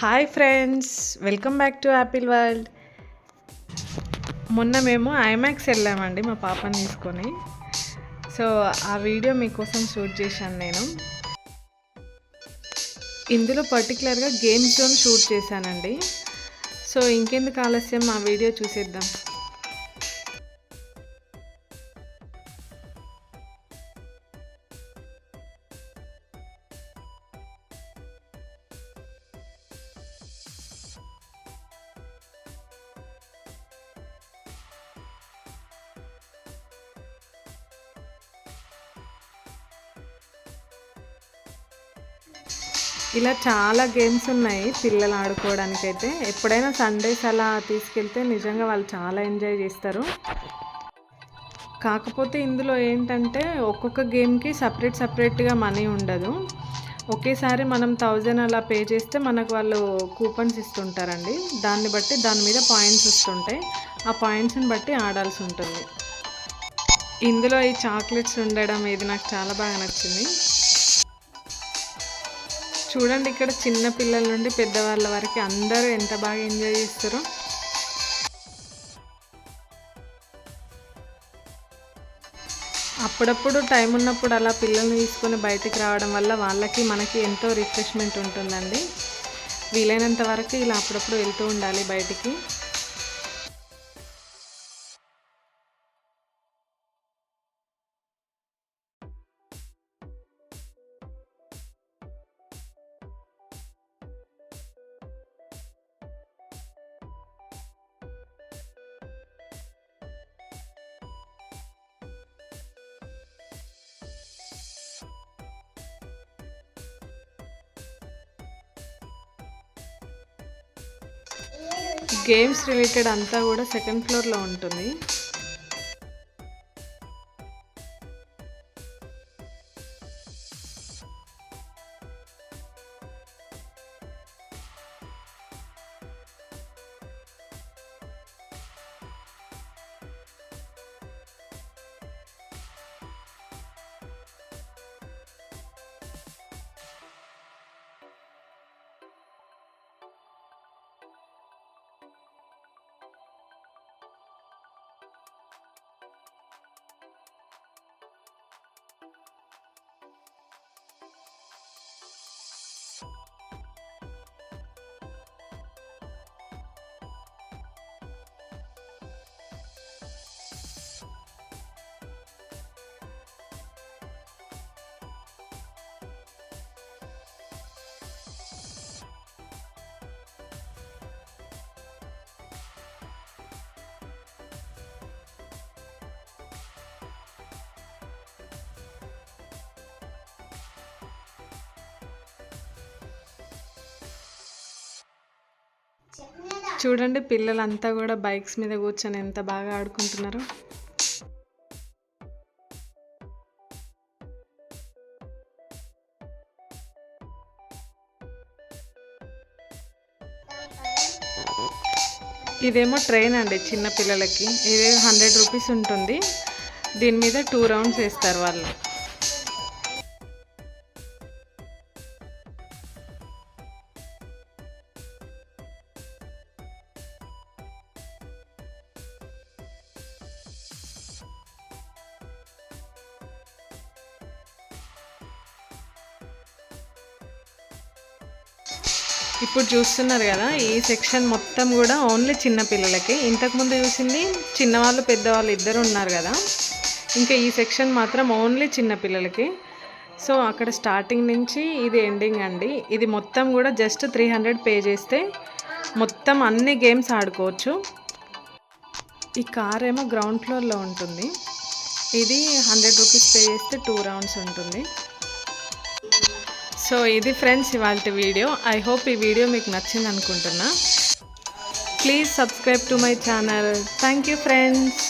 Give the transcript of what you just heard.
Hi friends welcome back to Apple world మొన్న మేము IMAX వెళ్ళామండి మా పాపని తీసుకొని. సో ఆ వీడియో మీకోసం షూట్ చేశాను నేను. ఇందులో పర్టికులర్గా గేమ్స్ జోన్ షూట్ చేశానండి. సో ఇంకెందుకు ఆలస్యం? ఆ వీడియో చూసేద్దాం. ఇలా చాలా గేమ్స్ ఉన్నాయి పిల్లలు ఆడుకోవడానికి అయితే ఎప్పుడైనా సండేస్ అలా తీసుకెళ్తే నిజంగా వాళ్ళు చాలా ఎంజాయ్ చేస్తారు. కాకపోతే ఇందులో ఏంటంటే ఒక్కొక్క గేమ్కి సపరేట్ సపరేట్గా మనీ ఉండదు. ఒకేసారి మనం థౌజండ్ అలా పే చేస్తే మనకు వాళ్ళు కూపన్స్ ఇస్తుంటారండి. దాన్ని బట్టి దాని మీద పాయింట్స్ వస్తుంటాయి. ఆ పాయింట్స్ని బట్టి ఆడాల్సి ఉంటుంది. ఇందులో ఈ చాక్లెట్స్ ఉండడం ఇది నాకు చాలా బాగా నచ్చింది. చూడండి ఇక్కడ చిన్న పిల్లల నుండి పెద్దవాళ్ళ వరకు అందరూ ఎంత బాగా ఎంజాయ్ చేస్తారో. అప్పుడప్పుడు టైం ఉన్నప్పుడు అలా పిల్లల్ని తీసుకొని బయటికి రావడం వల్ల వాళ్ళకి మనకి ఎంతో రిఫ్రెష్మెంట్ ఉంటుందండి. వీలైనంత వరకు ఇలా అప్పుడప్పుడు వెళ్తూ ఉండాలి బయటికి. గేమ్స్ రిలేటెడ్ అంతా కూడా సెకండ్ ఫ్లోర్లో ఉంటుంది. చూడండి పిల్లలంతా కూడా బైక్స్ మీద కూర్చొని ఎంత బాగా ఆడుకుంటున్నారు. ఇదేమో ట్రైన్ అండి చిన్న పిల్లలకి. ఇది హండ్రెడ్ రూపీస్ ఉంటుంది. దీని మీద టూ రౌండ్స్ వేస్తారు వాళ్ళు. ఇప్పుడు చూస్తున్నారు కదా ఈ సెక్షన్ మొత్తం కూడా ఓన్లీ చిన్న పిల్లలకి. ఇంతకుముందు చూసింది చిన్నవాళ్ళు పెద్దవాళ్ళు ఇద్దరు ఉన్నారు కదా. ఇంకా ఈ సెక్షన్ మాత్రం ఓన్లీ చిన్న పిల్లలకి. సో అక్కడ స్టార్టింగ్ నుంచి ఇది ఎండింగ్ అండి. ఇది మొత్తం కూడా జస్ట్ త్రీ హండ్రెడ్ పే చేస్తే మొత్తం అన్ని గేమ్స్ ఆడుకోవచ్చు. ఈ కార్ ఏమో గ్రౌండ్ ఫ్లోర్లో ఉంటుంది. ఇది హండ్రెడ్ రూపీస్ పే చేస్తే టూ రౌండ్స్ ఉంటుంది. సో ఇది ఫ్రెండ్స్ ఇవాళ వీడియో. ఐ హోప్ ఈ వీడియో మీకు నచ్చింది అనుకుంటున్నా. Please subscribe to my channel thank you friends